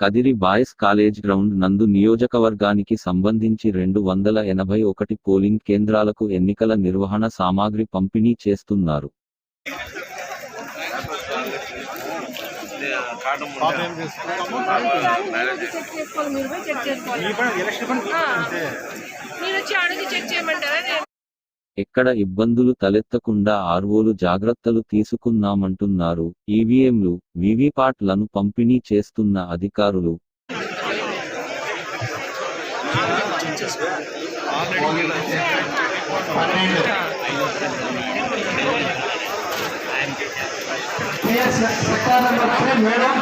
Kadiri boys college ground నందు నియోజకవర్గానికి సంబంధించి రెండు వందల ఎనభై ఒకటి పోలింగ్ కేంద్రాలకు ఎన్నికల నిర్వహణ సామాగ్రి పంపిణీ చేస్తున్నారు. మీరు వచ్చి అడిగి చెక్ చేయమంటారా? ఎక్కడ ఇబ్బందులు తలెత్తకుండా ఆర్వోలు జాగ్రత్తలు తీసుకున్నామంటున్నారు ఈవీఎంలు వీవీపాట్లను పంపిణీ చేస్తున్న అధికారులు. PS Chakka number three madam.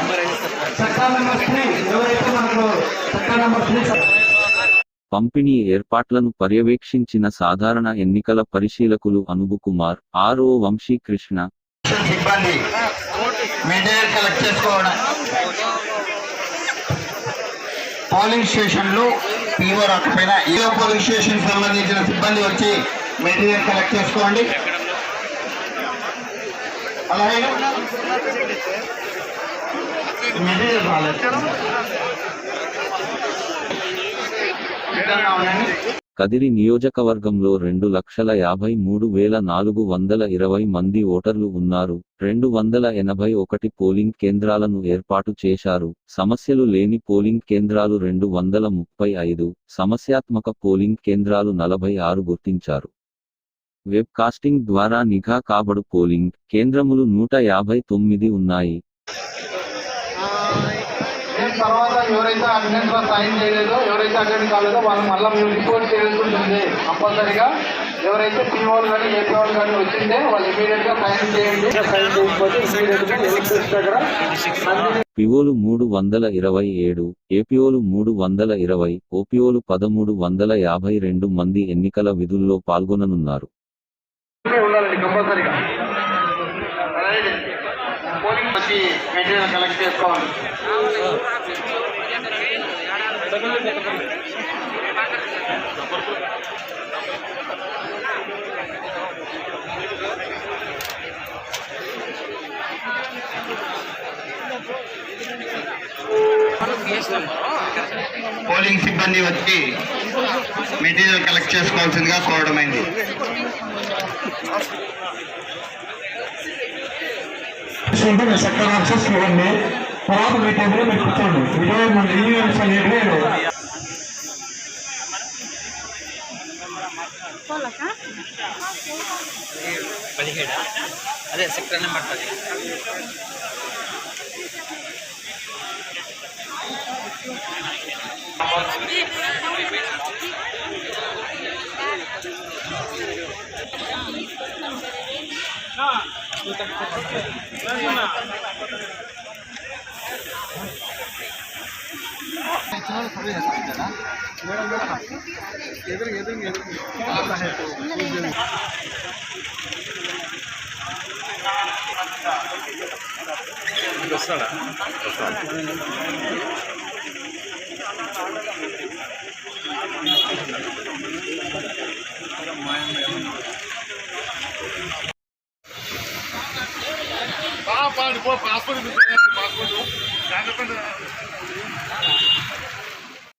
Chakka number ఎవరైతే మనకు చక్కా నెంబర్ త్రీ పంపిణీ ఏర్పాట్లను పర్యవేక్షించిన సాధారణ ఎన్నికల పరిశీలకులు అనుబు కుమార్ ఆర్ఓ వంశీకృష్ణ సిబ్బంది మెటీరియల్ కలెక్ట్ చేసుకోవడం. పోలింగ్ స్టేషన్లు పీఓ రాకపోయినా ఏ పోలింగ్ స్టేషన్ సంబంధించిన సిబ్బంది వచ్చి మెటీరియల్ కలెక్ట్ చేసుకోండి. అలాగే మెటీరియల్ రాలేదు. కదిరి నియోజకవర్గంలో రెండు లక్షల యాభై మూడు వేల నాలుగు వందల ఇరవై మంది ఓటర్లు ఉన్నారు. రెండు వందల ఎనభై ఒకటి పోలింగ్ కేంద్రాలను ఏర్పాటు చేశారు. సమస్యలు లేని పోలింగ్ కేంద్రాలు రెండు వందల ముప్పై ఐదు. సమస్యాత్మక పోలింగ్ కేంద్రాలు నలభై ఆరు గుర్తించారు. వెబ్ కాస్టింగ్ ద్వారా నిఘా కాబడు పోలింగ్ కేంద్రములు నూట యాభై తొమ్మిది ఉన్నాయి. తర్వాత ఎవరైతే అటెండెన్స్లో సైన్ చేయలేదో ఎవరైతే అటెండ్ కాలేదో వాళ్ళు మళ్ళీ మేము రిపోర్ట్ చేయాల్సి ఉంటుంది కంపల్సరీగా. ఎవరైతే పీఓలు కానీ ఏపీఓలు కానీ వచ్చిందే వాళ్ళు ఇమీడియట్గా సైన్ చేయండి. సైన్ చేయకపోతే ఇమీడియట్గా ఎలక్ట్రిక్ దగ్గర అన్ని పిఓలు మూడు వందల ఇరవై ఏడు ఏపీఓలు మూడు వందల ఇరవై ఓపీఓలు పదమూడు వందల యాభై రెండు మంది ఎన్నికల విధుల్లో పాల్గొననున్నారు. ఉండాలండి కంపల్సరీగా. వచ్చి మెటీరియల్ కలెక్ట్ చేసుకోవాలి. పోలింగ్ సిబ్బంది వచ్చి మెటీరియల్ కలెక్ట్ చేసుకోవాల్సిందిగా కోరడమైంది ఉంటే మీరు చక్కగా యాక్సెస్ ఇవ్వండి తర్వాత మీ టేబుల్ మీరు కూర్చోండి ఇదే మన ఈవెంట్స్ అనేవి పోలకా పదిహేడా అదే సెక్టర్ నెంబర్ పది ಎದುರಿಗೆ ಎದುರಿಗೆ ಎದುರಿಗೆ ದಸರಾ పాస్పోర్ట్ పాస్పోర్ట్ జాగ్రత్త